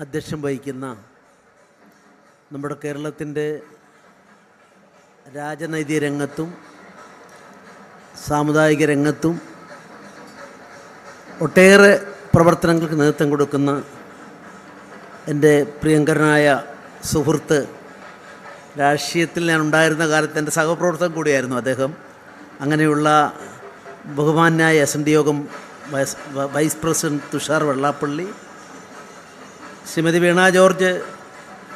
അധ്യക്ഷം വഹിക്കുന്ന നമ്മുടെ കേരളത്തിന്റെ രാജനൈതിക രംഗത്തും സാമുദായിക രംഗത്തും ഒട്ടേറെ പ്രവർത്തനങ്ങൾക്ക് നേതൃത്വം കൊടുക്കുന്ന എന്റെ പ്രിയങ്കരനായ സുഹൃത്ത്. രാഷ്ട്രീയത്തിൽ ഞാൻ ഉണ്ടായിരുന്ന കാലത്ത് എന്റെ സഹപ്രവർത്തകൻ കൂടിയായിരുന്നു അദ്ദേഹം. അങ്ങനെയുള്ള ബഹുമാനായ എസ് എൻ ഡി യോഗം vice vice president Tushar Vellappally Shrimati Veena George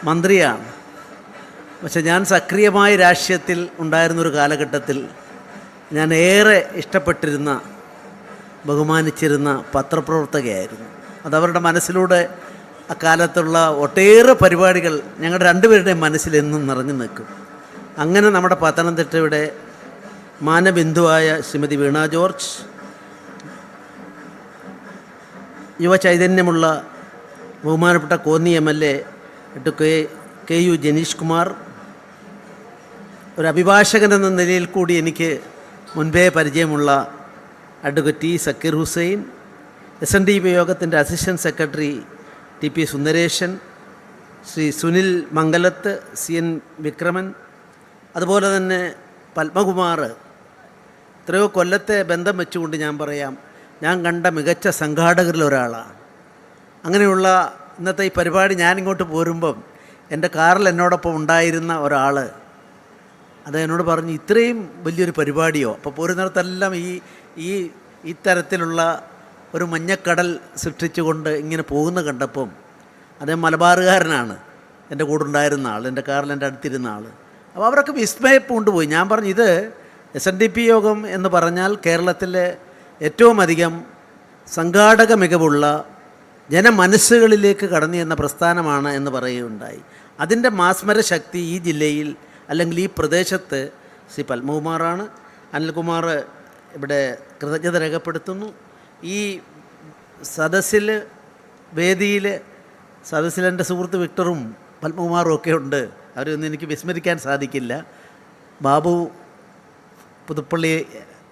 മന്ത്രിയാണ്. പക്ഷെ ഞാൻ സക്രിയമായ രാഷ്ട്രീയത്തിൽ ഉണ്ടായിരുന്നൊരു കാലഘട്ടത്തിൽ ഞാൻ ഏറെ ഇഷ്ടപ്പെട്ടിരുന്ന ബഹുമാനിച്ചിരുന്ന പത്രപ്രവർത്തകയായിരുന്നു. അതവരുടെ മനസ്സിലൂടെ അക്കാലത്തുള്ള ഒട്ടേറെ പരിപാടികൾ ഞങ്ങളുടെ രണ്ടുപേരുടെയും മനസ്സിൽ എന്നും നിറഞ്ഞു നിൽക്കും. അങ്ങനെ നമ്മുടെ പത്തനംതിട്ടയുടെ മാനബിന്ദുവായ ശ്രീമതി വീണ ജോർജ് യുവചൈതന്യമുള്ള ബഹുമാനപ്പെട്ട Konni M L A K K U Janeesh Kumar. ഒരു അഭിഭാഷകൻ എന്ന നിലയിൽ കൂടി എനിക്ക് മുൻപേ പരിചയമുള്ള advocate T Zakir Hussain S N D P യോഗത്തിന്റെ assistant secretary T P Sundaresan Shri Sunil Mangalath C N Vikraman അതുപോലെ തന്നെ പത്മകുമാർ. എത്രയോ കൊല്ലത്തെ ബന്ധം വെച്ചുകൊണ്ട് ഞാൻ പറയാം ഞാൻ കണ്ട മികച്ച സംഘാടകരിൽ ഒരാളാണ്. അങ്ങനെയുള്ള ഇന്നത്തെ ഈ പരിപാടി ഞാനിങ്ങോട്ട് പോരുമ്പം എന്റെ കാറിൽ എന്നോടൊപ്പം ഉണ്ടായിരുന്ന ഒരാൾ അത് എന്നോട് പറഞ്ഞു ഇത്രയും വലിയൊരു പരിപാടിയോ? അപ്പോൾ പോരുന്നിടത്തെല്ലാം ഈ ഈ ഇത്തരത്തിലുള്ള ഒരു മഞ്ഞക്കടൽ സൃഷ്ടിച്ചുകൊണ്ട് ഇങ്ങനെ പോകുന്ന കണ്ടപ്പം അദ്ദേഹം മലബാറുകാരനാണ്. എന്റെ കൂടെ ഉണ്ടായിരുന്ന ആൾ എന്റെ കാറിൽ എന്റെ അടുത്തിരുന്ന ആൾ അപ്പോൾ അവരൊക്കെ വിസ്മയപ്പ് കൊണ്ടുപോയി ഞാൻ പറഞ്ഞു ഇത് എസ് എൻ ഡി പി യോഗം എന്ന് പറഞ്ഞാൽ കേരളത്തിലെ ഏറ്റവും അധികം സംഘാടക മികവുള്ള ജനമനസ്സുകളിലേക്ക് കടന്നു ചെന്ന പ്രസ്ഥാനമാണ് എന്ന് പറയുകയുണ്ടായി. അതിന്റെ മാസ്മര ശക്തി ഈ ജില്ലയിൽ അല്ലെങ്കിൽ ഈ പ്രദേശത്ത് ശ്രീ പത്മകുമാറാണ്. അനിൽകുമാർ ഇവിടെ കൃതജ്ഞത രേഖപ്പെടുത്തുന്നു. ഈ സദസ്സിൽ വേദിയിൽ സദസ്സിൽ എന്റെ സുഹൃത്ത് വിക്ടറും പത്മകുമാറും ഒക്കെ ഉണ്ട്. അവരൊന്നും എനിക്ക് വിസ്മരിക്കാൻ സാധിക്കില്ല. ബാബു പുതുപ്പള്ളി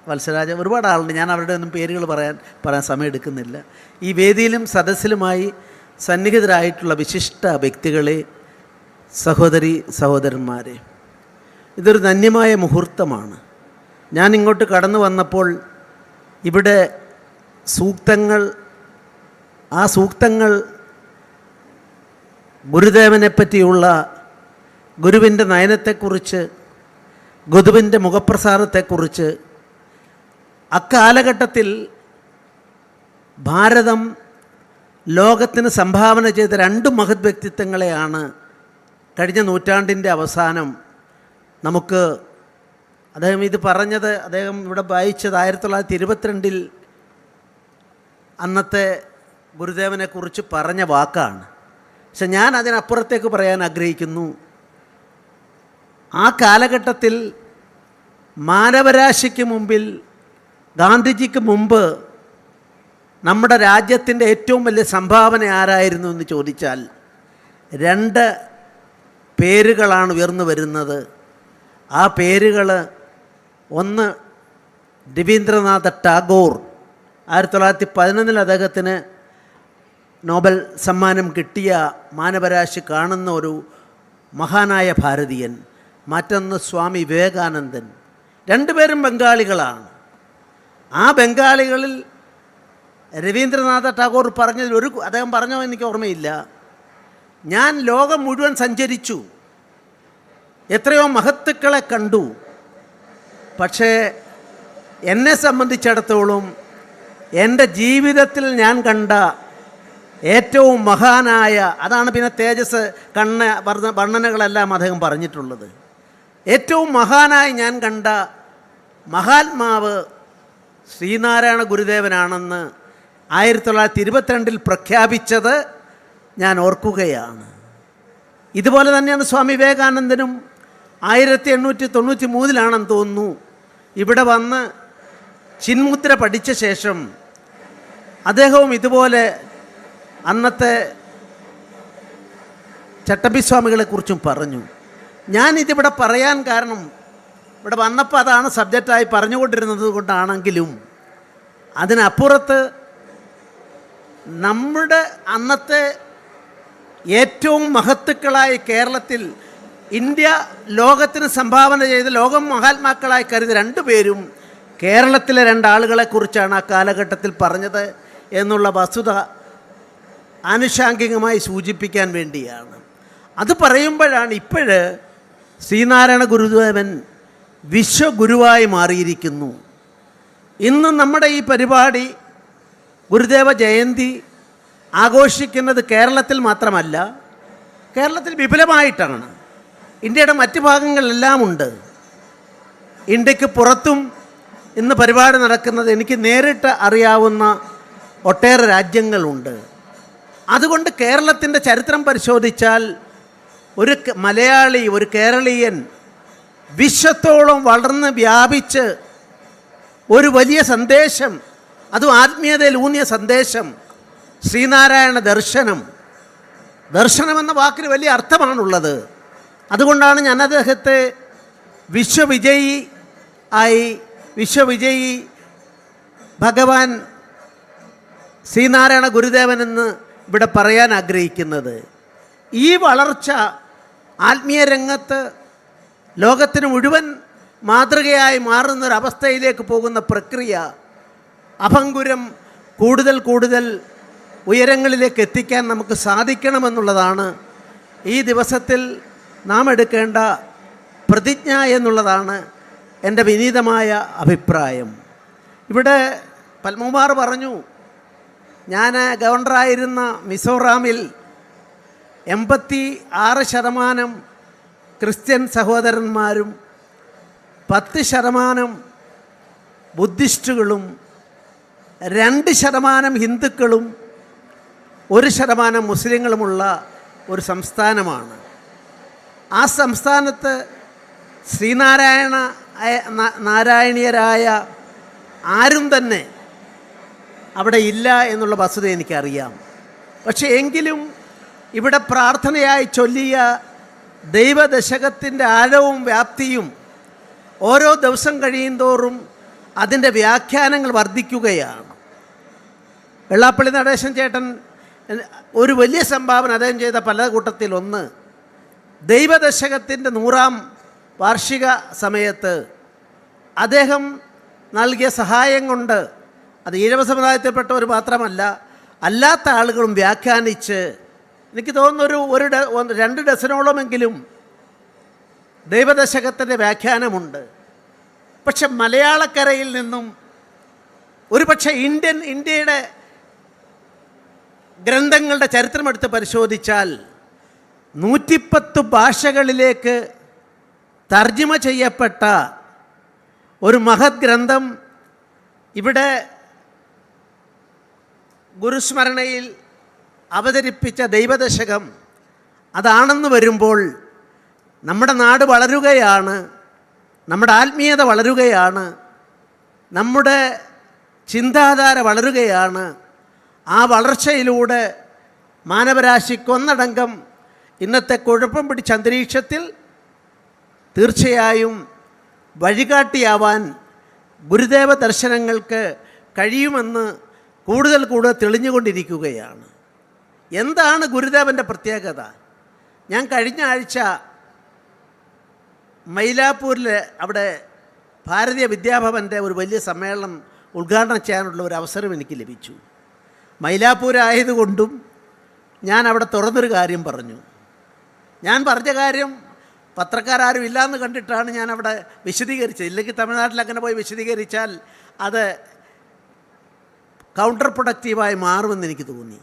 വത്സരാജ ഒരുപാട് ആളുണ്ട്. ഞാൻ അവരുടെ ഒന്നും പേരുകൾ പറയാൻ പറയാൻ സമയം എടുക്കുന്നില്ല ഈ വേദിയിലും സദസ്സിലുമായി സന്നിഹിതരായിട്ടുള്ള വിശിഷ്ട വ്യക്തികളെ സഹോദരി സഹോദരന്മാരെ. ഇതൊരു ധന്യമായ മുഹൂർത്തമാണ്. ഞാൻ ഇങ്ങോട്ട് കടന്നു വന്നപ്പോൾ ഇവിടെ സൂക്തങ്ങൾ ആ സൂക്തങ്ങൾ ഗുരുദേവനെ പറ്റിയുള്ള ഗുരുവിന്റെ നയനത്തെക്കുറിച്ച് ഗുരുവിന്റെ മുഖപ്രസാദത്തെക്കുറിച്ച് അക്കാലഘട്ടത്തിൽ ഭാരതം ലോകത്തിന് സംഭാവന ചെയ്ത രണ്ട് മഹത് വ്യക്തിത്വങ്ങളെയാണ് കഴിഞ്ഞ നൂറ്റാണ്ടിന്റെ അവസാനം നമുക്ക് അദ്ദേഹം ഇത് പറഞ്ഞത് അദ്ദേഹം ഇവിടെ വായിച്ചത് ആയിരത്തി തൊള്ളായിരത്തി ഇരുപത്തിരണ്ടിൽ അന്നത്തെ ഗുരുദേവനെക്കുറിച്ച് പറഞ്ഞ വാക്കാണ്. പക്ഷെ ഞാൻ അതിനപ്പുറത്തേക്ക് പറയാൻ ആഗ്രഹിക്കുന്നു. ആ കാലഘട്ടത്തിൽ മാനവരാശിക്ക് മുമ്പിൽ ഗാന്ധിജിക്ക് മുമ്പ് നമ്മുടെ രാജ്യത്തിന്റെ ഏറ്റവും വലിയ സംഭാവന ആരായിരുന്നു എന്ന് ചോദിച്ചാൽ രണ്ട് പേരുകളാണ് ഉയർന്നു വരുന്നത്. ആ പേരുകൾ ഒന്ന് രവീന്ദ്രനാഥ ടാഗോർ. ആയിരത്തി തൊള്ളായിരത്തി പതിനൊന്നിൽ അദ്ദേഹത്തിന് നോബൽ സമ്മാനം കിട്ടിയ മാനവരാശി കാണുന്ന ഒരു മഹാനായ ഭാരതീയൻ മറ്റൊന്ന് സ്വാമി വിവേകാനന്ദൻ. രണ്ടുപേരും ബംഗാളികളാണ്. ആ ബംഗാളികളിൽ രവീന്ദ്രനാഥ ടാഗോർ പറഞ്ഞതിൽ ഒരു അദ്ദേഹം പറഞ്ഞോ എനിക്ക് ഓർമ്മയില്ല. ഞാൻ ലോകം മുഴുവൻ സഞ്ചരിച്ചു. എത്രയോ മഹത്തുക്കളെ കണ്ടു. പക്ഷേ എന്നെ സംബന്ധിച്ചിടത്തോളം എന്റെ ജീവിതത്തിൽ ഞാൻ കണ്ട ഏറ്റവും മഹാനായ അതാണ് പിന്നെ തേജസ് കണ്ണ വർണ വർണനകളെല്ലാം അദ്ദേഹം പറഞ്ഞിട്ടുള്ളത്. ഏറ്റവും മഹാനായി ഞാൻ കണ്ട മഹാത്മാവ് ശ്രീനാരായണ ഗുരുദേവനാണെന്ന് ആയിരത്തി തൊള്ളായിരത്തി ഇരുപത്തിരണ്ടിൽ പ്രഖ്യാപിച്ചത് ഞാൻ ഓർക്കുകയാണ്. ഇതുപോലെ തന്നെയാണ് സ്വാമി വിവേകാനന്ദനും ആയിരത്തി എണ്ണൂറ്റി തൊണ്ണൂറ്റി മൂന്നിലാണെന്ന് തോന്നുന്നു. ഇവിടെ വന്ന് ചിന്മുദ്ര പഠിച്ച ശേഷം അദ്ദേഹവും ഇതുപോലെ അന്നത്തെ ചട്ടമ്പിസ്വാമികളെ കുറിച്ചും പറഞ്ഞു. ഞാനിതിവിടെ പറയാൻ കാരണം ഇവിടെ വന്നപ്പോൾ അതാണ് സബ്ജക്റ്റായി പറഞ്ഞുകൊണ്ടിരുന്നത് കൊണ്ടാണെങ്കിലും അതിനപ്പുറത്ത് നമ്മുടെ അന്നത്തെ ഏറ്റവും മഹത്തുക്കളായി കേരളത്തിൽ ഇന്ത്യ ലോകത്തിന് സംഭാവന ചെയ്ത ലോകം മഹാത്മാക്കളായി കരുതി രണ്ടുപേരും കേരളത്തിലെ രണ്ടാളുകളെക്കുറിച്ചാണ് ആ കാലഘട്ടത്തിൽ പറഞ്ഞത് എന്നുള്ള വസ്തുത ആനുഷാംഗികമായി സൂചിപ്പിക്കാൻ വേണ്ടിയാണ്. അത് പറയുമ്പോഴാണ് ഇപ്പോഴ് ശ്രീനാരായണ ഗുരുദേവൻ വിശ്വഗുരുവായി മാറിയിരിക്കുന്നു. ഇന്ന് നമ്മുടെ ഈ പരിപാടി ഗുരുദേവ ജയന്തി ആഘോഷിക്കുന്നത് കേരളത്തിൽ മാത്രമല്ല കേരളത്തിൽ വിപുലമായിട്ടാണ്. ഇന്ത്യയുടെ മറ്റ് ഭാഗങ്ങളിലെല്ലാം ഉണ്ട് ഇന്ത്യയ്ക്ക് പുറത്തും ഇന്ന് പരിപാടി നടക്കുന്നത് എനിക്ക് നേരിട്ട് അറിയാവുന്ന ഒട്ടേറെ രാജ്യങ്ങളുണ്ട്. അതുകൊണ്ട് കേരളത്തിന്റെ ചരിത്രം പരിശോധിച്ചാൽ ഒരു മലയാളി ഒരു കേരളീയൻ വിശ്വത്തോളം വളർന്ന് വ്യാപിച്ച് ഒരു വലിയ സന്ദേശം അതും ആത്മീയതയിൽ ഊന്നിയ സന്ദേശം ശ്രീനാരായണ ദർശനം. ദർശനം എന്ന വാക്കിന് വലിയ അർത്ഥമാണുള്ളത്. അതുകൊണ്ടാണ് ഞാൻ അദ്ദേഹത്തെ വിശ്വവിജയി ആയി വിശ്വവിജയി ഭഗവാൻ ശ്രീനാരായണ ഗുരുദേവൻ എന്ന് ഇവിടെ പറയാൻ ആഗ്രഹിക്കുന്നത്. ഈ വളർച്ച ആത്മീയ രംഗത്ത് ലോകത്തിന് മുഴുവൻ മാതൃകയായി മാറുന്നൊരവസ്ഥയിലേക്ക് പോകുന്ന പ്രക്രിയ അഭംഗുരം കൂടുതൽ കൂടുതൽ ഉയരങ്ങളിലേക്ക് എത്തിക്കാൻ നമുക്ക് സാധിക്കണമെന്നുള്ളതാണ്. ഈ ദിവസത്തിൽ നാം എടുക്കേണ്ട പ്രതിജ്ഞ എന്നുള്ളതാണ് എന്റെ വിനീതമായ അഭിപ്രായം. ഇവിടെ പത്മകുമാർ പറഞ്ഞു ഞാൻ ഗവർണറായിരുന്ന മിസോറാമിൽ എൺപത്തി ആറ് ശതമാനം ക്രിസ്ത്യൻ സഹോദരന്മാരും പത്ത് ശതമാനം ബുദ്ധിസ്റ്റുകളും രണ്ട് ശതമാനം ഹിന്ദുക്കളും ഒരു ശതമാനം മുസ്ലിങ്ങളുമുള്ള ഒരു സംസ്ഥാനമാണ്. ആ സംസ്ഥാനത്ത് ശ്രീനാരായണ നാരായണീയരായ ആരും തന്നെ അവിടെ ഇല്ല എന്നുള്ള വസ്തുത എനിക്കറിയാം. പക്ഷേ എങ്കിലും ഇവിടെ പ്രാർത്ഥനയായി ചൊല്ലിയ ദൈവദശകത്തിന്റെ ആഴവും വ്യാപ്തിയും ഓരോ ദിവസം കഴിയും തോറും അതിന്റെ വ്യാഖ്യാനങ്ങൾ വർദ്ധിക്കുകയാണ്. വെള്ളാപ്പള്ളി നടേശൻ ചേട്ടൻ ഒരു വലിയ സംഭാവന അദ്ദേഹം ചെയ്ത പല കൂട്ടത്തിൽ ഒന്ന് ദൈവദശകത്തിന്റെ നൂറാം വാർഷിക സമയത്ത് അദ്ദേഹം നൽകിയ സഹായം കൊണ്ട് അത് ഈഴവ സമുദായത്തിൽപ്പെട്ടവർ മാത്രമല്ല അല്ലാത്ത ആളുകളും വ്യാഖ്യാനിച്ച് എനിക്ക് തോന്നുന്നൊരു ഒരു രണ്ട് ഡസനോളമെങ്കിലും ദൈവദശകത്തിന്റെ വ്യാഖ്യാനമുണ്ട്. പക്ഷെ മലയാളക്കരയിൽ നിന്നും ഒരു പക്ഷേ ഇന്ത്യൻ ഇന്ത്യയുടെ ഗ്രന്ഥങ്ങളുടെ ചരിത്രമെടുത്ത് പരിശോധിച്ചാൽ നൂറ്റിപ്പത്ത് ഭാഷകളിലേക്ക് തർജിമ ചെയ്യപ്പെട്ട ഒരു മഹത് ഗ്രന്ഥം ഇവിടെ ഗുരുസ്മരണയിൽ അവതരിപ്പിച്ച ദൈവദശകം അതാണെന്ന് വരുമ്പോൾ നമ്മുടെ നാട് വളരുകയാണ് നമ്മുടെ ആത്മീയത വളരുകയാണ് നമ്മുടെ ചിന്താധാര വളരുകയാണ് ആ വളർച്ചയിലൂടെ മാനവരാശിക്കൊന്നടങ്കം ഇന്നത്തെ കുഴപ്പം പിടിച്ച അന്തരീക്ഷത്തിൽ തീർച്ചയായും വഴികാട്ടിയാവാൻ ഗുരുദേവ ദർശനങ്ങൾക്ക് കഴിയുമെന്ന് കൂടുതൽ കൂടുതൽ തെളിഞ്ഞുകൊണ്ടിരിക്കുകയാണ്. എന്താണ് ഗുരുദേവന്റെ പ്രത്യേകത? ഞാൻ കഴിഞ്ഞ ആഴ്ച മൈലാപ്പൂരിൽ അവിടെ ഭാരതീയ വിദ്യാഭവന്റെ ഒരു വലിയ സമ്മേളനം ഉദ്ഘാടനം ചെയ്യാനുള്ള ഒരു അവസരം എനിക്ക് ലഭിച്ചു. മൈലാപ്പൂരായതുകൊണ്ടും ഞാൻ അവിടെ തുറന്നൊരു കാര്യം പറഞ്ഞു. ഞാൻ പറഞ്ഞ കാര്യം പത്രക്കാരും ഇല്ലയെന്ന് കണ്ടിട്ടാണ് ഞാൻ അവിടെ വിശദീകരിച്ചത്. ഇല്ലെങ്കിൽ തമിഴ്നാട്ടിൽ അങ്ങനെ പോയി വിശദീകരിച്ചാൽ അത് കൗണ്ടർ പ്രൊഡക്റ്റീവായി മാറുമെന്ന് എനിക്ക് തോന്നി.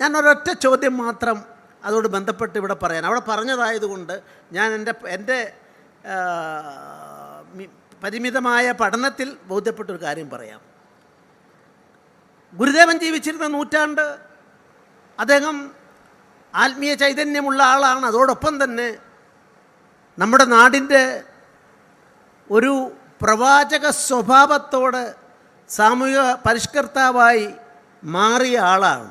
ഞാൻ ഒരൊറ്റ ചോദ്യം മാത്രം അതോട് ബന്ധപ്പെട്ട് ഇവിടെ പറയാൻ. അവിടെ പറഞ്ഞതായതുകൊണ്ട് ഞാൻ എന്റെ എന്റെ പരിമിതമായ പഠനത്തിൽ ബോധ്യപ്പെട്ടൊരു കാര്യം പറയാം. ഗുരുദേവൻ ജീവിച്ചിരുന്ന നൂറ്റാണ്ട് അദ്ദേഹം ആത്മീയ ചൈതന്യമുള്ള ആളാണ്. അതോടൊപ്പം തന്നെ നമ്മുടെ നാടിന്റെ ഒരു പ്രവാചക സ്വഭാവത്തോട് സാമൂഹിക പരിഷ്കർത്താവായി മാറിയ ആളാണ്.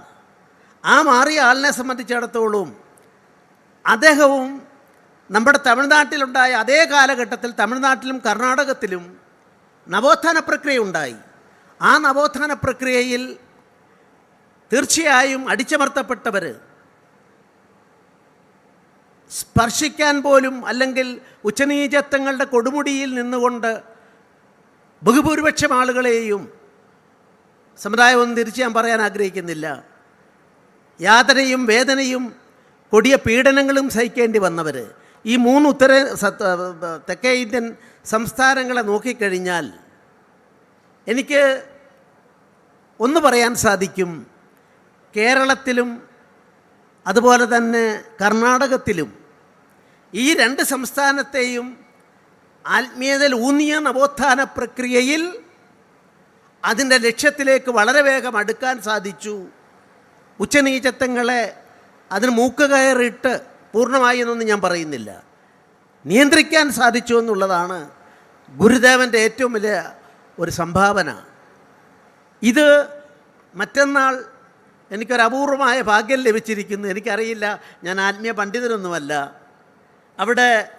ആ മാറിയ ആളിനെ സംബന്ധിച്ചിടത്തോളം അദ്ദേഹവും നമ്മുടെ തമിഴ്നാട്ടിലുണ്ടായ അതേ കാലഘട്ടത്തിൽ തമിഴ്നാട്ടിലും കർണാടകത്തിലും നവോത്ഥാന പ്രക്രിയ ഉണ്ടായി. ആ നവോത്ഥാന പ്രക്രിയയിൽ തീർച്ചയായും അടിച്ചമർത്തപ്പെട്ടവർ സ്പർശിക്കാൻ പോലും അല്ലെങ്കിൽ ഉച്ചനീചത്വങ്ങളുടെ കൊടുമുടിയിൽ നിന്നുകൊണ്ട് ബഹുഭൂരിപക്ഷം ആളുകളെയും സമുദായമൊന്നും തിരിച്ച് ഞാൻ പറയാൻ ആഗ്രഹിക്കുന്നില്ല. യാതനയും വേദനയും കൊടിയ പീഡനങ്ങളും സഹിക്കേണ്ടി വന്നവർ ഈ മൂന്ന് ഉത്തര തെക്കേ ഇന്ത്യൻ സംസ്ഥാനങ്ങളെ നോക്കിക്കഴിഞ്ഞാൽ എനിക്ക് ഒന്ന് പറയാൻ സാധിക്കും. കേരളത്തിലും അതുപോലെ തന്നെ കർണാടകത്തിലും ഈ രണ്ട് സംസ്ഥാനത്തെയും ആത്മീയതയിൽ ഊന്നിയ നവോത്ഥാന പ്രക്രിയയിൽ അതിന്റെ ലക്ഷ്യത്തിലേക്ക് വളരെ വേഗം അടുക്കാൻ സാധിച്ചു. ഉച്ചനീചത്വങ്ങളെ അതിന് മൂക്ക് കയറിയിട്ട് പൂർണമായി എന്നൊന്നും ഞാൻ പറയുന്നില്ല. നിയന്ത്രിക്കാൻ സാധിച്ചു എന്നുള്ളതാണ് ഗുരുദേവന്റെ ഏറ്റവും വലിയ ഒരു സംഭാവന. ഇത് മറ്റന്നാൾ എനിക്കൊരു അപൂർവമായ ഭാഗ്യം ലഭിച്ചിരിക്കുന്നു. എനിക്കറിയില്ല ഞാൻ ആത്മീയ പണ്ഡിതനൊന്നുമല്ല. അവിടെ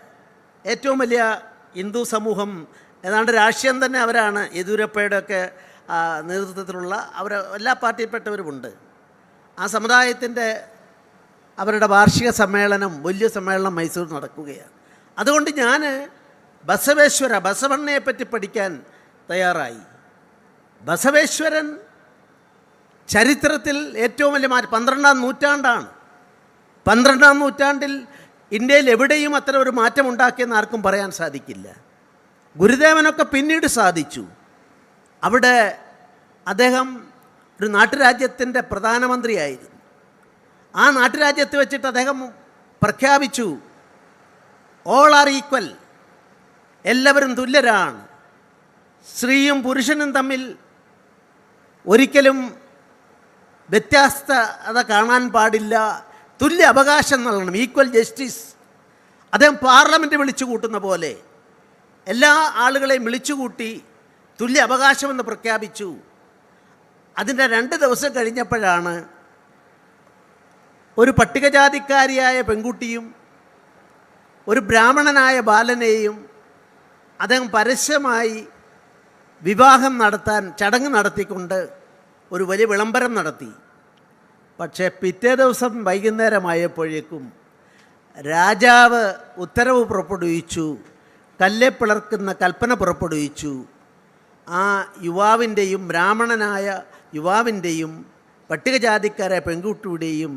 ഏറ്റവും വലിയ ഹിന്ദു സമൂഹം ഏതാണ്ട് രാഷ്ട്രീയം തന്നെ അവരാണ്. യെദ്യൂരപ്പയുടെ ഒക്കെ നേതൃത്വത്തിലുള്ള അവർ എല്ലാ പാർട്ടിയിൽപ്പെട്ടവരുമുണ്ട്. ആ സമുദായത്തിന്റെ അവരുടെ വാർഷിക സമ്മേളനം വലിയ സമ്മേളനം മൈസൂർ നടക്കുകയാണ്. അതുകൊണ്ട് ഞാൻ ബസവേശ്വര ബസവണ്ണയെ പറ്റി പഠിക്കാൻ തയ്യാറായി. ബസവേശ്വരൻ ചരിത്രത്തിൽ ഏറ്റവും വലിയ മാറ്റം പന്ത്രണ്ടാം നൂറ്റാണ്ടാണ്. പന്ത്രണ്ടാം നൂറ്റാണ്ടിൽ ഇന്ത്യയിൽ എവിടെയും അത്ര ഒരു മാറ്റം ഉണ്ടാക്കിയെന്ന് ആർക്കും പറയാൻ സാധിക്കില്ല. ഗുരുദേവനൊക്കെ പിന്നീട് സാധിച്ചു. അവിടെ അദ്ദേഹം ഒരു നാട്ടുരാജ്യത്തിന്റെ പ്രധാനമന്ത്രിയായിരുന്നു. ആ നാട്ടുരാജ്യത്ത് വെച്ചിട്ട് അദ്ദേഹം പ്രഖ്യാപിച്ചു ഓൾ ആർ ഈക്വൽ എല്ലാവരും തുല്യരാണ്. സ്ത്രീയും പുരുഷനും തമ്മിൽ ഒരിക്കലും വ്യത്യാസ്തത കാണാൻ പാടില്ല. തുല്യ അവകാശം നൽകണം ഈക്വൽ ജസ്റ്റിസ് അദ്ദേഹം പാർലമെന്റ് വിളിച്ചു കൂട്ടുന്ന പോലെ എല്ലാ ആളുകളെയും വിളിച്ചുകൂട്ടി തുല്യ അവകാശമെന്ന് പ്രഖ്യാപിച്ചു. അതിന്റെ രണ്ട് ദിവസം കഴിഞ്ഞപ്പോഴാണ് ഒരു പട്ടികജാതിക്കാരിയായ പെൺകുട്ടിയും ഒരു ബ്രാഹ്മണനായ ബാലനെയും അദ്ദേഹം പരസ്യമായി വിവാഹം നടത്താൻ ചടങ്ങ് നടത്തിക്കൊണ്ട് ഒരു വലിയ വിളംബരം നടത്തി. പക്ഷേ പിറ്റേ ദിവസം വൈകുന്നേരമായപ്പോഴേക്കും രാജാവ് ഉത്തരവ് പുറപ്പെടുവിച്ചു കല്ലെ പിളർക്കുന്ന കൽപ്പന പുറപ്പെടുവിച്ചു. ആ യുവാവിന്റെയും ബ്രാഹ്മണനായ യുവാവിന്റെയും പട്ടികജാതിക്കാരായ പെൺകുട്ടിയുടെയും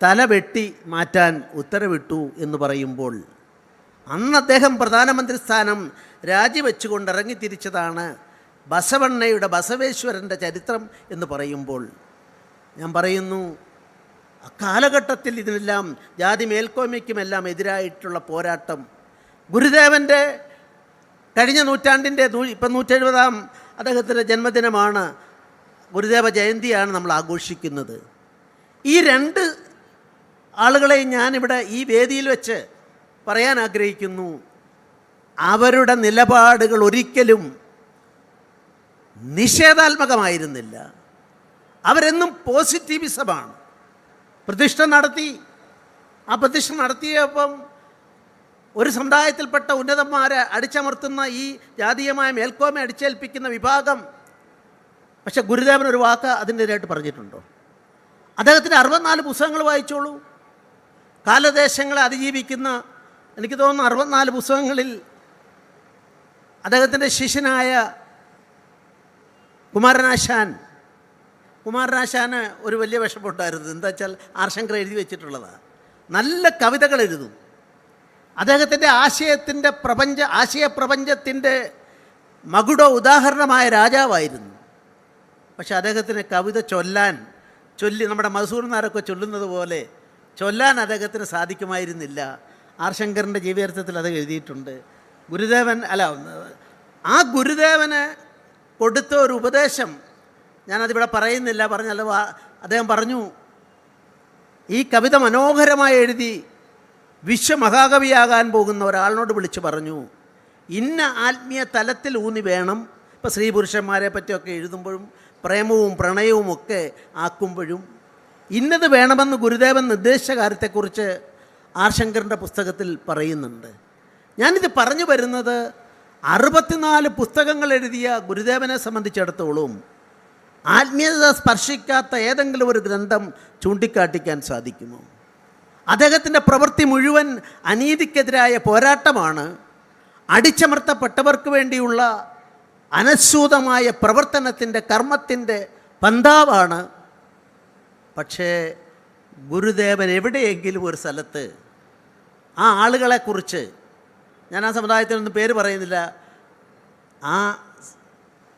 തല വെട്ടി മാറ്റാൻ ഉത്തരവിട്ടു എന്ന് പറയുമ്പോൾ അന്ന് അദ്ദേഹം പ്രധാനമന്ത്രി സ്ഥാനം രാജിവെച്ചുകൊണ്ട് ഇറങ്ങിത്തിരിച്ചതാണ് ബസവണ്ണയുടെ ബസവേശ്വരന്റെ ചരിത്രം എന്ന് പറയുമ്പോൾ ഞാൻ പറയുന്നു അക്കാലഘട്ടത്തിൽ ഇതിനെല്ലാം ജാതി മേൽക്കോയ്മയ്ക്കുമെല്ലാം എതിരായിട്ടുള്ള പോരാട്ടം. ഗുരുദേവന്റെ കഴിഞ്ഞ നൂറ്റാണ്ടിന്റെ ഇപ്പം നൂറ്റെഴുപതാം അദ്ദേഹത്തിന്റെ ജന്മദിനമാണ്. ഗുരുദേവ ജയന്തിയാണ് നമ്മൾ ആഘോഷിക്കുന്നത്. ഈ രണ്ട് ആളുകളെയും ഞാനിവിടെ ഈ വേദിയിൽ വെച്ച് പറയാൻ ആഗ്രഹിക്കുന്നു. അവരുടെ നിലപാടുകൾ ഒരിക്കലും നിഷേധാത്മകമായിരുന്നില്ല. അവരെന്നും പോസിറ്റീവിസമാണ്. പ്രതിഷ്ഠ നടത്തി ആ പ്രതിഷ്ഠ നടത്തിയപ്പം ഒരു സമുദായത്തിൽപ്പെട്ട ഉന്നതന്മാരെ അടിച്ചമർത്തുന്ന ഈ ജാതീയമായ മേൽക്കോമ അടിച്ചേൽപ്പിക്കുന്ന വിഭാഗം. പക്ഷെ ഗുരുദേവൻ ഒരു വാക്ക് അതിന്റെതായിട്ട് പറഞ്ഞിട്ടുണ്ടോ? അദ്ദേഹത്തിന്റെ അറുപത്തിനാല് പുസ്തകങ്ങൾ വായിച്ചോളൂ. കാലദേശങ്ങളെ അതിജീവിക്കുന്ന എനിക്ക് തോന്നുന്നു അറുപത്തിനാല് പുസ്തകങ്ങളിൽ അദ്ദേഹത്തിന്റെ ശിഷ്യനായ കുമാരനാശാൻ. കുമാരനാശാന് ഒരു വലിയ വിഷമമുണ്ടായിരുന്നു. എന്താ വെച്ചാൽ ആർശങ്കർ എഴുതി വെച്ചിട്ടുള്ളതാണ് നല്ല കവിതകൾ എഴുതും. അദ്ദേഹത്തിന്റെ ആശയത്തിന്റെ പ്രപഞ്ച ആശയപ്രപഞ്ചത്തിന്റെ മകുട ഉദാഹരണമായ രാജാവായിരുന്നു. പക്ഷെ അദ്ദേഹത്തിന് കവിത ചൊല്ലാൻ ചൊല്ലി നമ്മുടെ മസൂർനാരൊക്കെ ചൊല്ലുന്നത് പോലെ ചൊല്ലാൻ അദ്ദേഹത്തിന് സാധിക്കുമായിരുന്നില്ല. ആർ ശങ്കറിന്റെ ജീവചരിത്രത്തിൽ അത് എഴുതിയിട്ടുണ്ട്. ഗുരുദേവൻ അല്ല ആ ഗുരുദേവന് കൊടുത്ത ഒരു ഉപദേശം. ഞാനതിവിടെ പറയുന്നില്ല പറഞ്ഞല്ല അദ്ദേഹം പറഞ്ഞു ഈ കവിത മനോഹരമായി എഴുതി വിശ്വമഹാകവിയാകാൻ പോകുന്ന ഒരാളിനോട് വിളിച്ചു പറഞ്ഞു ഇന്ന ആത്മീയ തലത്തിൽ ഊന്നി വേണം. ഇപ്പോൾ സ്ത്രീ പുരുഷന്മാരെ പറ്റിയൊക്കെ എഴുതുമ്പോഴും പ്രേമവും പ്രണയവും ഒക്കെ ആക്കുമ്പോഴും ഇന്നത് വേണമെന്ന് ഗുരുദേവൻ നിർദ്ദേശിച്ച കാര്യത്തെക്കുറിച്ച് ആർ ശങ്കറിന്റെ പുസ്തകത്തിൽ പറയുന്നുണ്ട്. ഞാനിത് പറഞ്ഞു വരുന്നത് അറുപത്തിനാല് പുസ്തകങ്ങൾ എഴുതിയ ഗുരുദേവനെ സംബന്ധിച്ചിടത്തോളം ആത്മീയത സ്പർശിക്കാത്ത ഏതെങ്കിലും ഒരു ഗ്രന്ഥം ചൂണ്ടിക്കാട്ടിക്കാൻ സാധിക്കുമോ? അദ്ദേഹത്തിന്റെ പ്രവൃത്തി മുഴുവൻ അനീതിക്കെതിരായ പോരാട്ടമാണ്. അടിച്ചമർത്തപ്പെട്ടവർക്ക് വേണ്ടിയുള്ള അനശ്യൂതമായ പ്രവർത്തനത്തിന്റെ കർമ്മത്തിന്റെ പന്താവാണ്. പക്ഷേ ഗുരുദേവൻ എവിടെയെങ്കിലും ഒരു സ്ഥലത്ത് ആ ആളുകളെക്കുറിച്ച് ഞാൻ ആ സമുദായത്തിനൊന്നും പേര് പറയുന്നില്ല. ആ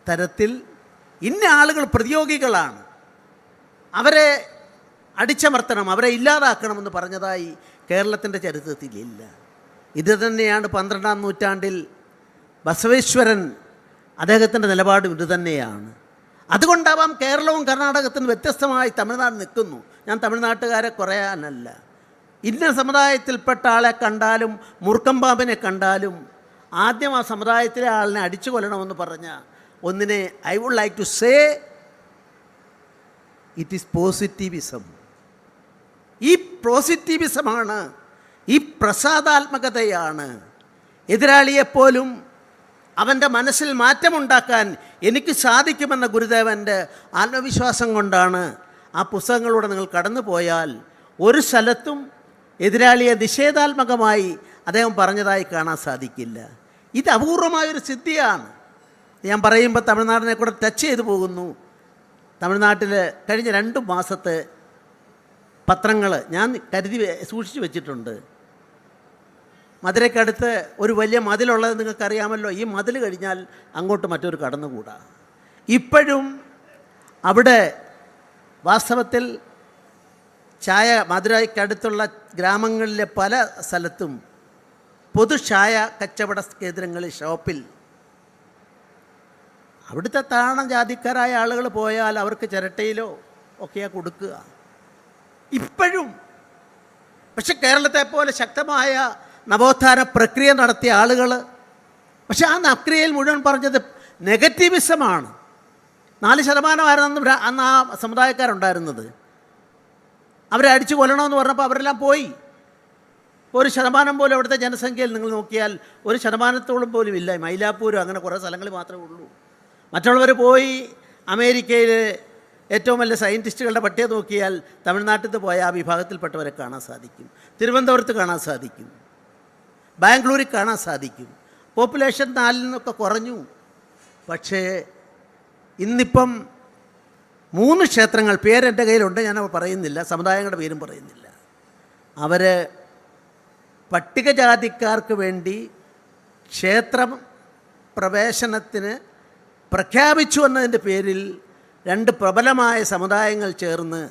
തരത്തിൽ ഇന്ന ആളുകൾ പ്രതിയോഗികളാണ്. അവരെ അടിച്ചമർത്തണം അവരെ ഇല്ലാതാക്കണമെന്ന് പറഞ്ഞതായി കേരളത്തിന്റെ ചരിത്രത്തിലില്ല ഇത് തന്നെയാണ് പന്ത്രണ്ടാം നൂറ്റാണ്ടിൽ ബസവേശ്വരൻ അദ്ദേഹത്തിന്റെ നിലപാടും ഇത് തന്നെയാണ്. അതുകൊണ്ടാവാം കേരളവും കർണാടകത്തിനും വ്യത്യസ്തമായി തമിഴ്നാട് നിൽക്കുന്നു. ഞാൻ തമിഴ്നാട്ടുകാരെ കുറയാനല്ല. ഇന്ന സമുദായത്തിൽപ്പെട്ട ആളെ കണ്ടാലും മുർക്കം പാമ്പിനെ കണ്ടാലും ആദ്യം ആ സമുദായത്തിലെ ആളിനെ അടിച്ചു കൊല്ലണമെന്ന് പറഞ്ഞ ഒന്നിനെ I would like to say it is positivism. ഈ പോസിറ്റീവിസമാണ് ഈ പ്രസാദാത്മകതയാണ്. എതിരാളിയെപ്പോലും അവന്റെ മനസ്സിൽ മാറ്റമുണ്ടാക്കാൻ എനിക്ക് സാധിക്കുമെന്ന ഗുരുദേവന്റെ ആത്മവിശ്വാസം കൊണ്ടാണ് ആ പുസ്തകങ്ങളിലൂടെ നിങ്ങൾ കടന്നു പോയാൽ ഒരു സ്ഥലത്തും എതിരാളിയെ നിഷേധാത്മകമായി അദ്ദേഹം പറഞ്ഞതായി കാണാൻ സാധിക്കില്ല. ഇത് അപൂർവമായൊരു സിദ്ധിയാണ്. ഞാൻ പറയുമ്പോൾ തമിഴ്നാടിനെ കൂടെ ടച്ച് ചെയ്തു പോകുന്നു. തമിഴ്നാട്ടിൽ കഴിഞ്ഞ രണ്ട് മാസത്തെ പത്രങ്ങൾ ഞാൻ കരുതി സൂക്ഷിച്ചു വെച്ചിട്ടുണ്ട്. മധുരക്കടുത്ത് ഒരു വലിയ മതിലുള്ളത് നിങ്ങൾക്കറിയാമല്ലോ. ഈ മതിൽ കഴിഞ്ഞാൽ അങ്ങോട്ട് മറ്റൊരു കടന്നുകൂടാ. ഇപ്പോഴും അവിടെ വാസ്തവത്തിൽ ചായ മധുരയ്ക്കടുത്തുള്ള ഗ്രാമങ്ങളിലെ പല സ്ഥലത്തും പൊതു ചായ കച്ചവട കേന്ദ്രങ്ങളിൽ ഷോപ്പിൽ അവിടുത്തെ താണ ജാതിക്കാരായ ആളുകൾ പോയാൽ അവർക്ക് ചിരട്ടയിലോ ഒക്കെയാ കൊടുക്കുക. ഇപ്പോഴും പക്ഷെ കേരളത്തെ പോലെ ശക്തമായ നവോത്ഥാന പ്രക്രിയ നടത്തിയ ആളുകൾ പക്ഷെ ആ നക്രിയയിൽ മുഴുവൻ പറഞ്ഞത് നെഗറ്റീവിസമാണ്. നാല് ശതമാനമായിരുന്നു അന്ന് ആ സമുദായക്കാരുണ്ടായിരുന്നത്. അവരെ അടിച്ചു കൊല്ലണമെന്ന് പറഞ്ഞപ്പോൾ അവരെല്ലാം പോയി. ഒരു ശതമാനം പോലും അവിടുത്തെ ജനസംഖ്യയിൽ നിങ്ങൾ നോക്കിയാൽ ഒരു ശതമാനത്തോളം പോലും ഇല്ല. മൈലാപ്പൂരും അങ്ങനെ കുറേ സ്ഥലങ്ങൾ മാത്രമേ ഉള്ളൂ. മറ്റുള്ളവർ പോയി അമേരിക്കയിൽ ഏറ്റവും വലിയ സയന്റിസ്റ്റുകളുടെ പട്ടിക നോക്കിയാൽ തമിഴ്നാട്ടിൽ പോയ ആ വിഭാഗത്തിൽപ്പെട്ടവരെ കാണാൻ സാധിക്കും. തിരുവനന്തപുരത്ത് കാണാൻ സാധിക്കും. ബാംഗ്ലൂരിൽ കാണാൻ സാധിക്കും. പോപ്പുലേഷൻ നാലിൽ നിന്നൊക്കെ കുറഞ്ഞു. പക്ഷേ ഇന്നിപ്പം മൂന്ന് ക്ഷേത്രങ്ങൾ പേരെന്റെ കയ്യിലുണ്ട് ഞാൻ അവ പറയുന്നില്ല സമുദായങ്ങളുടെ പേരും പറയുന്നില്ല. അവർ പട്ടികജാതിക്കാർക്ക് വേണ്ടി ക്ഷേത്രം പ്രവേശനത്തിന് പ്രഖ്യാപിച്ചു എന്നതിന്റെ പേരിൽ രണ്ട് പ്രബലമായ സമുദായങ്ങൾ ചേർന്ന്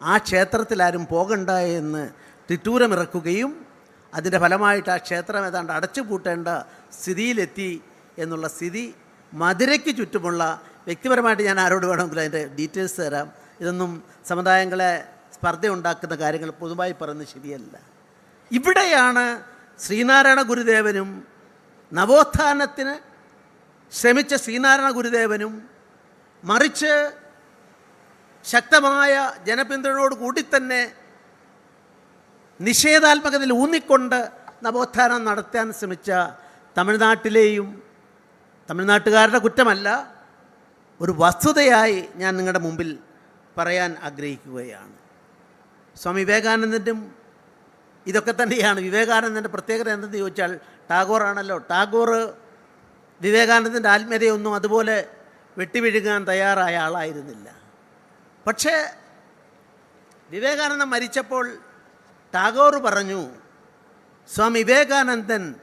ആ ക്ഷേത്രത്തിൽ ആരും പോകണ്ട എന്ന് തിട്ടൂരമിറക്കുകയും അതിന്റെ ഫലമായിട്ട് ആ ക്ഷേത്രം ഏതാണ്ട് അടച്ചുപൂട്ടേണ്ട സ്ഥിതിയിലെത്തി എന്നുള്ള സ്ഥിതി മധുരയ്ക്ക് ചുറ്റുമുള്ള വ്യക്തിപരമായിട്ട് ഞാൻ ആരോട് വേണമെങ്കിലും അതിന്റെ ഡീറ്റെയിൽസ് തരാം. ഇതൊന്നും സമുദായങ്ങളെ സ്പർദ്ധ ഉണ്ടാക്കുന്ന കാര്യങ്ങൾ പൊതുവായി പറയുന്നത് ശരിയല്ല. ഇവിടെയാണ് ശ്രീനാരായണ ഗുരുദേവനും നവോത്ഥാനത്തിന് ശ്രമിച്ച ശ്രീനാരായണ ഗുരുദേവനും മറിച്ച് ശക്തമായ ജനപിന്തുണയോട് കൂടി തന്നെ നിഷേധാത്മകതയിൽ ഊന്നിക്കൊണ്ട് നവോത്ഥാനം നടത്താൻ ശ്രമിച്ച തമിഴ്നാട്ടിലെയും തമിഴ്നാട്ടുകാരുടെ കുറ്റമല്ല ഒരു വസ്തുതയായി ഞാൻ നിങ്ങളുടെ മുമ്പിൽ പറയാൻ ആഗ്രഹിക്കുകയാണ്. സ്വാമി വിവേകാനന്ദന്റെ ഇതൊക്കെ തന്നെയാണ്. വിവേകാനന്ദന്റെ പ്രത്യേകത എന്തെന്ന് ചോദിച്ചാൽ ടാഗോറാണല്ലോ. ടാഗോർ വിവേകാനന്ദന്റെ ആത്മീയതയൊന്നും അതുപോലെ വെട്ടിവിഴുകാൻ തയ്യാറായ ആളായിരുന്നില്ല. പക്ഷേ വിവേകാനന്ദൻ മരിച്ചപ്പോൾ ടാഗോർ പറഞ്ഞു Swami Vivekanandan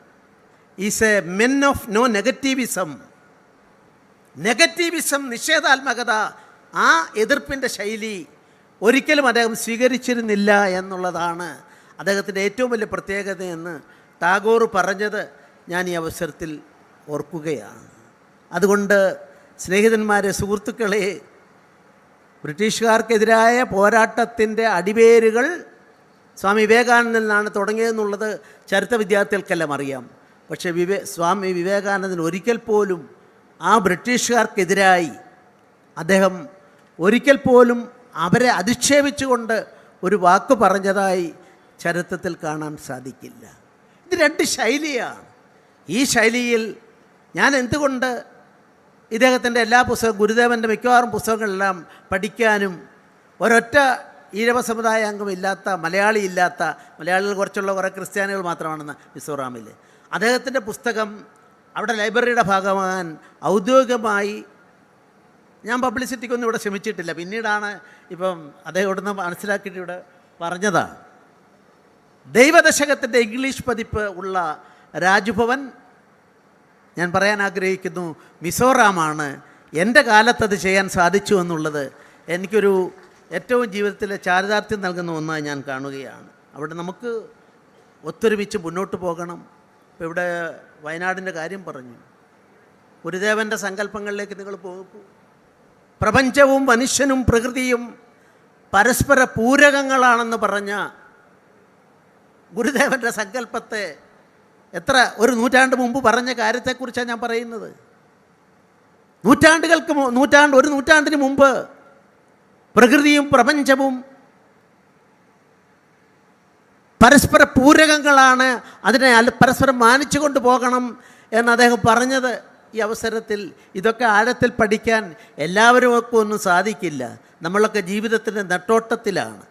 is a men of no negativism. Negativism നിഷേധാത്മകത ആ എതിർപ്പിന്റെ ശൈലി ഒരിക്കലും അദ്ദേഹം സ്വീകരിച്ചിരുന്നില്ല എന്നുള്ളതാണ് അദ്ദേഹത്തിന്റെ ഏറ്റവും വലിയ പ്രത്യേകത എന്ന് ടാഗോർ പറഞ്ഞത് ഞാൻ ഈ അവസരത്തിൽ ഓർക്കുകയാണ്. അതുകൊണ്ട് സ്നേഹിതന്മാരെ സുഹൃത്തുക്കളെ ബ്രിട്ടീഷുകാർക്കെതിരായ പോരാട്ടത്തിന്റെ അടിവേരുകൾ സ്വാമി വിവേകാനന്ദനിൽ നിന്നാണ് തുടങ്ങിയതെന്നുള്ളത് ചരിത്ര വിദ്യാർത്ഥികൾക്കെല്ലാം അറിയാം. പക്ഷേ വിവേ സ്വാമി വിവേകാനന്ദൻ ഒരിക്കൽ പോലും ആ ബ്രിട്ടീഷുകാർക്കെതിരായി അദ്ദേഹം ഒരിക്കൽ പോലും അവരെ അധിക്ഷേപിച്ചുകൊണ്ട് ഒരു വാക്ക് പറഞ്ഞതായി ചരിത്രത്തിൽ കാണാൻ സാധിക്കില്ല. ഇത് രണ്ട് ശൈലിയാണ്. ഈ ശൈലിയിൽ ഞാൻ എന്തുകൊണ്ട് ഇദ്ദേഹത്തിന്റെ എല്ലാ പുസ്തകം ഗുരുദേവന്റെ മിക്കവാറും പുസ്തകങ്ങളെല്ലാം പഠിക്കാനും ഒരൊറ്റ ഈഴവ സമുദായ അംഗമില്ലാത്ത മലയാളി ഇല്ലാത്ത മലയാളികൾ കുറച്ചുള്ള കുറേ ക്രിസ്ത്യാനികൾ മാത്രമാണെന്ന് മിസോറാമിൽ അദ്ദേഹത്തിന്റെ പുസ്തകം അവിടെ ലൈബ്രറിയുടെ ഭാഗമാകാൻ ഔദ്യോഗികമായി ഞാൻ പബ്ലിസിറ്റിക്കൊന്നും ഇവിടെ ശ്രമിച്ചിട്ടില്ല. പിന്നീടാണ് ഇപ്പം അദ്ദേഹം ഇവിടുന്ന് മനസ്സിലാക്കിയിട്ട് ഇവിടെ പറഞ്ഞതാണ് ദൈവദശകത്തിന്റെ ഇംഗ്ലീഷ് പതിപ്പ് ഉള്ള രാജ്ഭവൻ ഞാൻ പറയാൻ ആഗ്രഹിക്കുന്നു മിസോറാമാണ്. എന്റെ കാലത്ത് അത് ചെയ്യാൻ സാധിച്ചു എന്നുള്ളത് എനിക്കൊരു ഏറ്റവും ജീവിതത്തിലെ ചാരിതാർത്ഥ്യം നൽകുന്ന ഒന്നായി ഞാൻ കാണുകയാണ്. അവിടെ നമുക്ക് ഒത്തൊരുമിച്ച് മുന്നോട്ട് പോകണം. ഇപ്പോൾ ഇവിടെ വയനാടിന്റെ കാര്യം പറഞ്ഞു. ഗുരുദേവന്റെ സങ്കല്പങ്ങളിലേക്ക് നിങ്ങൾ പോകൂ പ്രപഞ്ചവും മനുഷ്യനും പ്രകൃതിയും പരസ്പര പൂരകങ്ങളാണെന്ന് പറഞ്ഞ ഗുരുദേവന്റെ സങ്കല്പത്തെ എത്ര ഒരു നൂറ്റാണ്ട് മുമ്പ് പറഞ്ഞ കാര്യത്തെക്കുറിച്ചാണ് ഞാൻ പറയുന്നത്. നൂറ്റാണ്ടുകൾക്ക് നൂറ്റാണ്ട് ഒരു നൂറ്റാണ്ടിന് മുമ്പ് പ്രകൃതിയും പ്രപഞ്ചവും പരസ്പര പൂരകങ്ങളാണ് അതിനെ പരസ്പരം മാനിച്ചു കൊണ്ട് പോകണം എന്ന് അദ്ദേഹം പറഞ്ഞത് ഈ അവസരത്തിൽ. ഇതൊക്കെ ആഴത്തിൽ പഠിക്കാൻ എല്ലാവർക്കും ഒന്നും സാധിക്കില്ല. നമ്മളൊക്കെ ജീവിതത്തിന്റെ നെട്ടോട്ടത്തിലാണ്.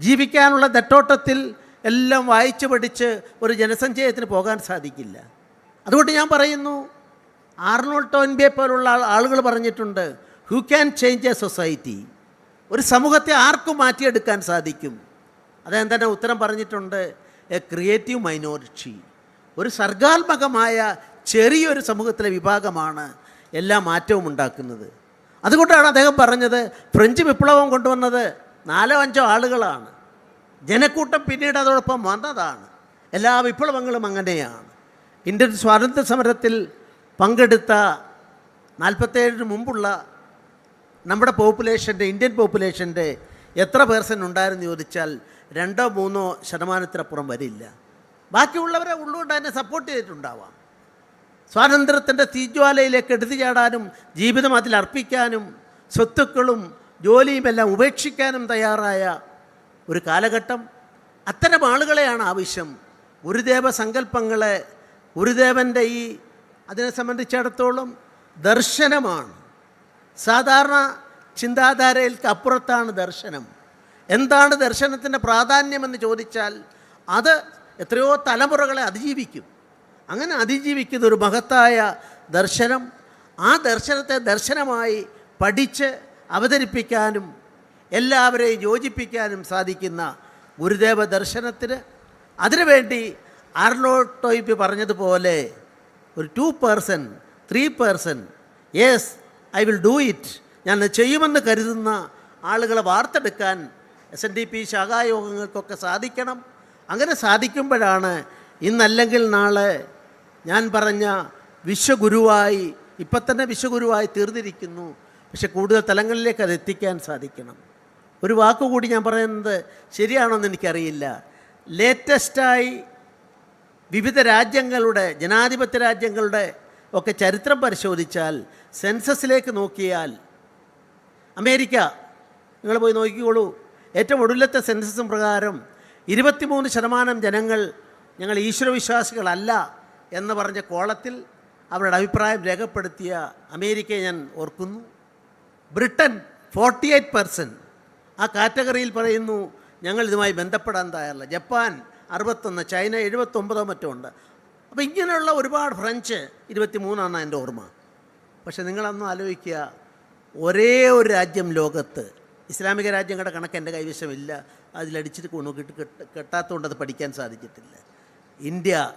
ജീവിക്കാനുള്ള നെട്ടോട്ടത്തിൽ എല്ലാം വായിച്ചു പഠിച്ച് ഒരു ജനസഞ്ചയത്തിന് പോകാൻ സാധിക്കില്ല. അതുകൊണ്ട് ഞാൻ പറയുന്നു ആർണോൾ ടോൻബിയെ പോലുള്ള ആളുകൾ പറഞ്ഞിട്ടുണ്ട് who can change a society ഒരു സമൂഹത്തെ ആർക്കും മാറ്റിയെടുക്കാൻ സാധിക്കും. അദ്ദേഹം തന്നെ ഉത്തരം പറഞ്ഞിട്ടുണ്ട് എ ക്രിയേറ്റീവ് മൈനോറിറ്റി ഒരു സർഗാത്മകമായ ചെറിയൊരു സമൂഹത്തിലെ വിഭാഗമാണ് എല്ലാ മാറ്റവും ഉണ്ടാക്കുന്നത്. അതുകൊണ്ടാണ് അദ്ദേഹം പറഞ്ഞത് ഫ്രഞ്ച് വിപ്ലവം കൊണ്ടുവന്നത് നാലോ അഞ്ചോ ആളുകളാണ്. ജനക്കൂട്ടം പിന്നീട് അതോടൊപ്പം വന്നതാണ്. എല്ലാ വിപ്ലവങ്ങളും അങ്ങനെയാണ്. ഇന്ത്യൻ സ്വാതന്ത്ര്യ സമരത്തിൽ പങ്കെടുത്ത നാൽപ്പത്തേഴിന് മുമ്പുള്ള നമ്മുടെ പോപ്പുലേഷന്റെ ഇന്ത്യൻ പോപ്പുലേഷന്റെ എത്ര പേഴ്സന്റ് ഉണ്ടായിരുന്നു ചോദിച്ചാൽ രണ്ടോ മൂന്നോ ശതമാനത്തിനപ്പുറം വരില്ല. ബാക്കിയുള്ളവരെ ഉള്ളുകൊണ്ട് തന്നെ സപ്പോർട്ട് ചെയ്തിട്ടുണ്ടാവാം. സ്വാതന്ത്ര്യത്തിന്റെ തീജ്വാലയിലേക്ക് എടുത്തു ചാടാനും ജീവിതം അതിൽ അർപ്പിക്കാനും സ്വത്തുക്കളും ജോലിയുമെല്ലാം ഉപേക്ഷിക്കാനും തയ്യാറായ ഒരു കാലഘട്ടം. അത്തരം ആളുകളെയാണ് ആവശ്യം. ഗുരുദേവ സങ്കല്പങ്ങളെ ഗുരുദേവന്റെ ഈ അതിനെ സംബന്ധിച്ചിടത്തോളം ദർശനമാണ്. സാധാരണ ചിന്താധാരയിൽക്ക് അപ്പുറത്താണ് ദർശനം. എന്താണ് ദർശനത്തിന്റെ പ്രാധാന്യമെന്ന് ചോദിച്ചാൽ അത് എത്രയോ തലമുറകളെ അതിജീവിക്കും. അങ്ങനെ അതിജീവിക്കുന്ന ഒരു മഹത്തായ ദർശനം ആ ദർശനത്തെ ദർശനമായി പഠിച്ച് അവതരിപ്പിക്കാനും എല്ലാവരെയും യോജിപ്പിക്കാനും സാധിക്കുന്ന ഗുരുദേവ ദർശനത്തിന് അതിനുവേണ്ടി ആർലോട്ടോയ്പി പറഞ്ഞതുപോലെ ഒരു two person three person yes I will do it ഞാൻ ചെയ്യുമെന്ന് കരുതുന്ന ആളുകളെ വാർത്തെടുക്കാൻ എസ് എൻ ഡി പി ശാഖായോഗങ്ങൾക്കൊക്കെ സാധിക്കണം. അങ്ങനെ സാധിക്കുമ്പോഴാണ് ഇന്നല്ലെങ്കിൽ നാളെ ഞാൻ പറഞ്ഞ വിശ്വഗുരുവായി ഇപ്പം തന്നെ വിശ്വഗുരുവായി തീർന്നിരിക്കുന്നു. പക്ഷെ കൂടുതൽ തലങ്ങളിലേക്ക് അത് എത്തിക്കാൻ സാധിക്കണം. ഒരു വാക്കുകൂടി ഞാൻ പറയുന്നത് ശരിയാണോ എന്ന് എനിക്കറിയില്ല. ലേറ്റസ്റ്റായി വിവിധ രാജ്യങ്ങളുടെ ജനാധിപത്യ രാജ്യങ്ങളുടെ ഒക്കെ ചരിത്രം പരിശോധിച്ചാൽ സെൻസസിലേക്ക് നോക്കിയാൽ അമേരിക്ക നിങ്ങൾ പോയി നോക്കിക്കോളൂ. ഏറ്റവും ഒടുവിലത്തെ സെൻസസും പ്രകാരം ഇരുപത്തിമൂന്ന് ശതമാനം ജനങ്ങൾ ഞങ്ങൾ ഈശ്വരവിശ്വാസികളല്ല എന്ന് പറഞ്ഞ കോളത്തിൽ അവരുടെ അഭിപ്രായം രേഖപ്പെടുത്തിയ അമേരിക്കയെ ഞാൻ ഓർക്കുന്നു. ബ്രിട്ടൻ ഫോർട്ടി എയ്റ്റ് പെർസെന്റ് ആ കാറ്റഗറിയിൽ പറയുന്നു ഞങ്ങൾ ഇതുമായി ബന്ധപ്പെടാൻ തയ്യാറില്ല. ജപ്പാൻ അറുപത്തൊന്ന് ചൈന എഴുപത്തൊമ്പതോ മറ്റോ ഉണ്ട്. അപ്പോൾ ഇങ്ങനെയുള്ള ഒരുപാട് ഫ്രഞ്ച് ഇരുപത്തി മൂന്നാണ് എന്റെ ഓർമ്മ. പക്ഷെ നിങ്ങളൊന്നും ആലോചിക്കുക ഒരേ ഒരു രാജ്യം ലോകത്ത്. ഇസ്ലാമിക രാജ്യങ്ങളുടെ കണക്ക് എന്റെ കൈവശമില്ല. അതിലടിച്ചിട്ട് നോക്കിയിട്ട് കെട്ട് കെട്ടാത്തതുകൊണ്ട് അത് പഠിക്കാൻ സാധിച്ചിട്ടില്ല. ഇന്ത്യ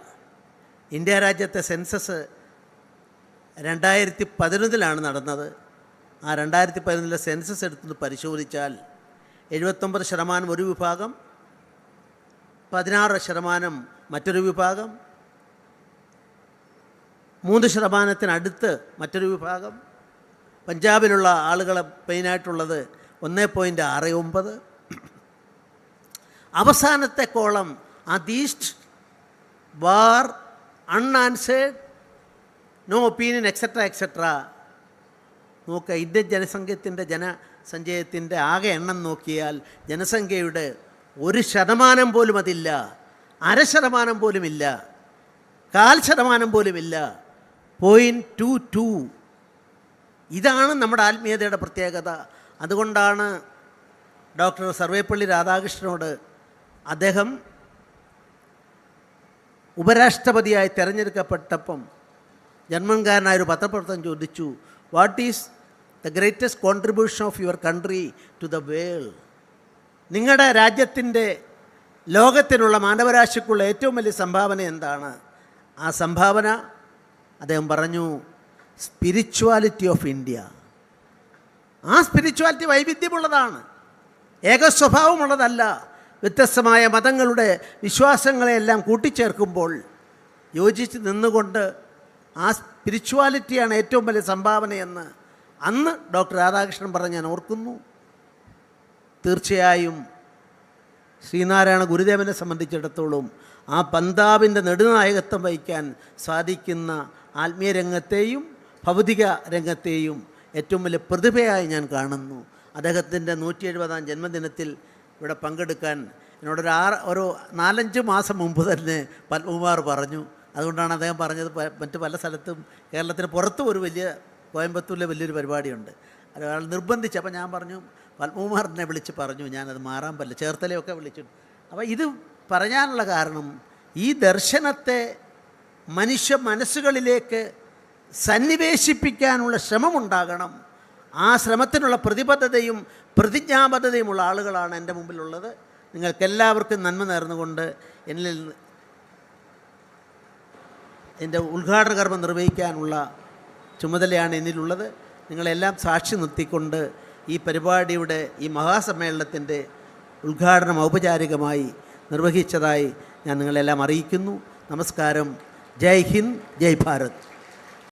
ഇന്ത്യ രാജ്യത്തെ സെൻസസ് രണ്ടായിരത്തി പതിനൊന്നിലാണ് നടന്നത്. ആ രണ്ടായിരത്തി പതിനൊന്നിലെ സെൻസസ് എടുത്ത് പരിശോധിച്ചാൽ എഴുപത്തൊമ്പത് ശതമാനം ഒരു വിഭാഗം പതിനാറ് ശതമാനം മറ്റൊരു വിഭാഗം മൂന്ന് ശതമാനത്തിനടുത്ത് മറ്റൊരു വിഭാഗം പഞ്ചാബിലുള്ള ആളുകളെ മെയിനായിട്ടുള്ളത് ഒന്ന് പോയിന്റ് ആറ് ഒമ്പത്. അവസാനത്തെ കോളം അതീസ്റ്റ് വാർ unanswered no opinion etcetera etcetera നോക്കുക ഇന്ത്യൻ ജനസംഖ്യത്തിന്റെ ജനസഞ്ചയത്തിന്റെ ആകെ എണ്ണം നോക്കിയാൽ ജനസംഖ്യയുടെ ഒരു ശതമാനം പോലും അതില്ല. അര ശതമാനം പോലുമില്ല. കാൽ ശതമാനം പോലുമില്ല. പോയിന്റ് ടു ടു ഇതാണ് നമ്മുടെ ആത്മീയതയുടെ പ്രത്യേകത. അതുകൊണ്ടാണ് ഡോക്ടർ സർവേപ്പള്ളി രാധാകൃഷ്ണനോട് അദ്ദേഹം ഉപരാഷ്ട്രപതിയായി തിരഞ്ഞെടുക്കപ്പെട്ടപ്പം ജന്മൻകാരനായ ഒരു പത്രപ്രവർത്തനം ചോദിച്ചു what is the greatest contribution of your country to the world നിങ്ങളുടെ രാജ്യത്തിന്റെ ലോകത്തിനുള്ള മാനവരാശിക്കുള്ള ഏറ്റവും വലിയ സംഭാവന എന്താണ്? ആ സംഭാവന അദ്ദേഹം പറഞ്ഞു സ്പിരിച്വാലിറ്റി ഓഫ് ഇന്ത്യ ആ സ്പിരിച്വാലിറ്റി വൈവിധ്യമുള്ളതാണ്. ഏകസ്വഭാവമുള്ളതല്ല. വ്യത്യസ്തമായ മതങ്ങളുടെ വിശ്വാസങ്ങളെയെല്ലാം കൂട്ടിച്ചേർക്കുമ്പോൾ യോജിച്ച് നിന്നുകൊണ്ട് ആ സ്പിരിച്വാലിറ്റിയാണ് ഏറ്റവും വലിയ സംഭാവനയെന്ന് അന്ന് ഡോക്ടർ രാധാകൃഷ്ണൻ പറഞ്ഞ് ഞാൻ ഓർക്കുന്നു. തീർച്ചയായും ശ്രീനാരായണ ഗുരുദേവനെ സംബന്ധിച്ചിടത്തോളം ആ പന്താവിന്റെ നെടുനായകത്വം വഹിക്കാൻ സാധിക്കുന്ന ആത്മീയ രംഗത്തെയും ഭൗതിക രംഗത്തെയും ഏറ്റവും വലിയ പ്രതിഭയായി ഞാൻ കാണുന്നു. അദ്ദേഹത്തിന്റെ നൂറ്റി എഴുപതാം ജന്മദിനത്തിൽ ഇവിടെ പങ്കെടുക്കാൻ എന്നോടൊരു ആറ് ഒരു നാലഞ്ച് മാസം മുമ്പ് തന്നെ പത്മകുമാർ പറഞ്ഞു. അതുകൊണ്ടാണ് അദ്ദേഹം പറഞ്ഞത് മറ്റു പല സ്ഥലത്തും കേരളത്തിന് പുറത്തും ഒരു വലിയ കോയമ്പത്തൂരിലെ വലിയൊരു പരിപാടിയുണ്ട്. അയാൾ നിർബന്ധിച്ച് അപ്പോൾ ഞാൻ പറഞ്ഞു പത്മകുമാറിനെ വിളിച്ച് പറഞ്ഞു ഞാനത് മാറാൻ പറ്റില്ല ചേർത്തലയൊക്കെ വിളിച്ചു. അപ്പോൾ ഇത് പറയാനുള്ള കാരണം ഈ ദർശനത്തെ മനുഷ്യ മനസ്സുകളിലേക്ക് സന്നിവേശിപ്പിക്കാനുള്ള ശ്രമമുണ്ടാകണം. ആ ശ്രമത്തിനുള്ള പ്രതിബദ്ധതയും പ്രതിജ്ഞാബദ്ധതയുമുള്ള ആളുകളാണ് എന്റെ മുമ്പിലുള്ളത്. നിങ്ങൾക്കെല്ലാവർക്കും നന്മ നേർന്നുകൊണ്ട് എന്നിൽ എന്റെ ഉദ്ഘാടന കർമ്മം നിർവഹിക്കാനുള്ള ചുമതലയാണ് എന്നിലുള്ളത്. നിങ്ങളെല്ലാം സാക്ഷി നിർത്തിക്കൊണ്ട് ഈ പരിപാടിയുടെ ഈ മഹാസമ്മേളനത്തിന്റെ ഉദ്ഘാടനം ഔപചാരികമായി നിർവഹിച്ചതായി ഞാൻ നിങ്ങളെല്ലാം അറിയിക്കുന്നു. നമസ്കാരം. ജയ് ഹിന്ദ് ജയ് ഭാരത്.